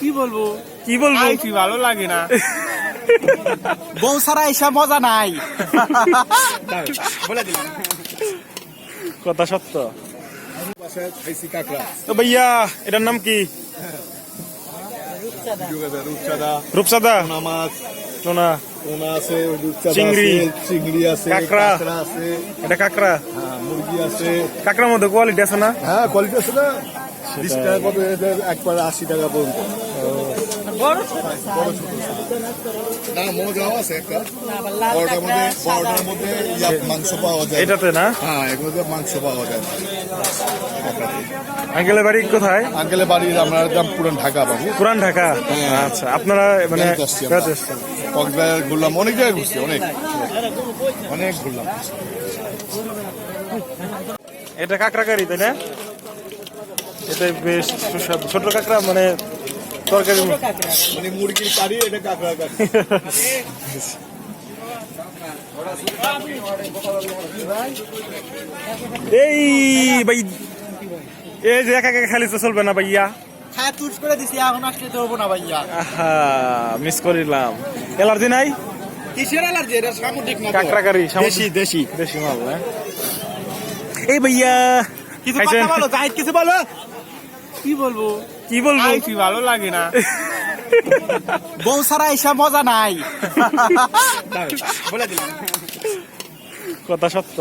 কি বলব? কি বলব? আইসি ভালো লাগে না। বউ ছাড়া এসব মজা নাই। বলে দিলাম। কথা সত্য। কাঁকড়া ভাইয়া এটার নাম কি? রূপচাঁদা। রূপসাদা মাছ টোনা আছে চিংড়ি। চিংড়ি আছে কাঁকড়া। আছে। এটা কাঁকড়া। হ্যাঁ মুরগি আছে। কাঁকড়ার মধ্যে কোয়ালিটি আছে না? হ্যাঁ কোয়ালিটি আছে না? বিশ টাকা কত এদের একবার আশি টাকা পর্যন্ত। না মজাও আছে একটা। বড়টার মধ্যে বড়টার মধ্যে মাংস পাওয়া যায়। এটাতে না? হ্যাঁ এগুলোতে মাংস পাওয়া যায়। আঙ্কেলের বাড়ি কোথায়? আঙ্কেলের বাড়ির আমরা একদম পুরান ঢাকা বাবু। পুরান ঢাকা? হ্যাঁ। আচ্ছা আপনারা মানে। কক্সবাজার ঘুরলাম অনেক জায়গায় ঘুরছি অনেক। অনেক ঘুরলাম। এটা কাঁকড়া কারি তাই না? এটা বেশ সুস্বাদু। ছোট কাঁকড়া মানে তরকারি মানে মুরগির কারি এটা কাঁকড়া। এই ভাই এই যে একা একা খালি তো চলবে না ভাইয়া। হ্যাঁ তুস করে দিছি এখন আসলে তো হব না ভাইয়া। মিস করিলাম। এলার্জি নাই? কিসের অ্যালার্জি এটা সামুদ্রিক না কাঁকড়া কারি দেশি দেশি। দেশি মাল এই ভাইয়া কিছু খাইছেন? কথা বলো জাহিদ কিছু বলো। কি বলব? কি বলব? আইসি ভালো লাগে না। বউ ছাড়া এসা মজা নাই। বলে দিলাম। কথা সত্য।